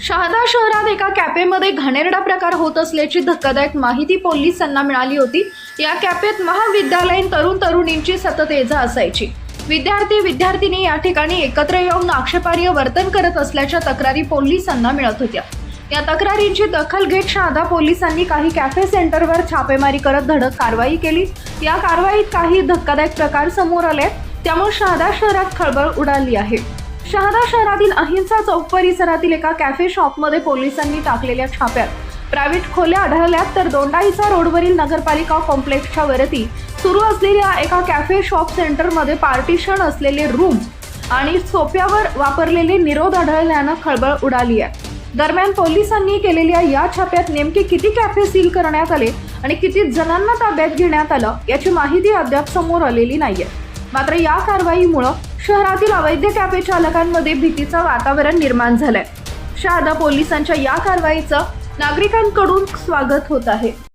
शहादा शहरात एका कॅफेमध्ये घाणेरडा प्रकार होत असल्याची धक्कादायक माहिती पोलिसांना मिळाली होती. या कॅफेत महाविद्यालयीन तरुण तरुणींची सतत ये जा असायची. विद्यार्थी विद्यार्थिनी या ठिकाणी एकत्र येऊन आक्षेपार्ह वर्तन करत असल्याच्या तक्रारी पोलिसांना मिळत होत्या. या तक्रारींची दखल घेत शहादा पोलिसांनी काही कॅफे सेंटरवर छापेमारी करत धडक कारवाई केली. या कारवाईत काही धक्कादायक प्रकार समोर आले त्यामुळे शहादा शहरात खळबळ उडाली आहे. शहादा शहरातील अहिंसा चौक परिसरातील एका कॅफे शॉपमध्ये पोलिसांनी टाकलेल्या छाप्यात. प्रायव्हेट खोल्या आढळल्यात तर दोंडाईचा रोडवरील नगरपालिका कॉम्प्लेक्सच्या वरती सुरू असलेल्या एका कॅफे शॉप सेंटरमध्ये पार्टिशन असलेले रूम आणि सोप्यावर वापरलेले निरोध आढळल्यानं खळबळ उडाली आहे. दरम्यान पोलिसांनी केलेल्या या छाप्यात नेमके किती कॅफे सील करण्यात आले आणि किती जणांना ताब्यात घेण्यात आलं याची माहिती अद्याप समोर आलेली नाहीये. मात्र या कारवाईमुळं शहरातील अवैध कॅफे चालकांमध्ये भीतीचं वातावरण निर्माण झालंय. शहादा पोलिसांच्या या कारवाईचं नागरिकांकडून स्वागत होत आहे.